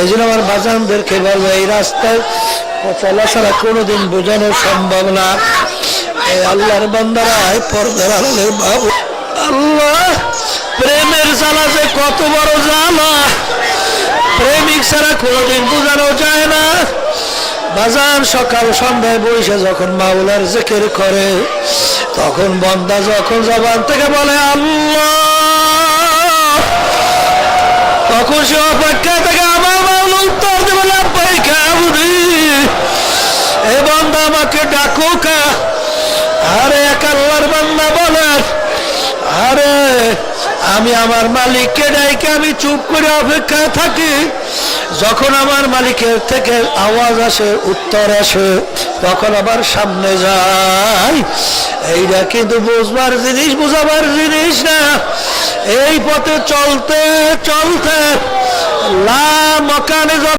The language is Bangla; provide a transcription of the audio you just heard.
এই জন্য আমার বাজানদেরকে বলব, এই রাস্তায় চলাফেরা কোনোদিন বোঝানো সম্ভব না। আল্লাহর বান্দারায় পর্দার আলের বাবু। আল্লাহ, প্রেমের জ্বালা যে কত বড় জ্বালা। প্রেমিক ছাড়া কোনোদিন বোঝানো যায় না। বাজান সকাল সন্ধ্যায় বসে যখন মাওলার জেকের করে, তখন বন্দা যখন জবান থেকে বলে, আল্লাহ অপেক্ষা আমি আমার মালিককে ডাইকে আমি চুপ করে? অপেক্ষায় থাকি যখন আমার মালিকের থেকে আওয়াজ আসে, উত্তর আসে, তখন আবার সামনে যাই এইটা কিন্তু বুঝবার জিনিস, বুঝাবার জিনিস না। এই পথে চলতে চলতে লা মকানে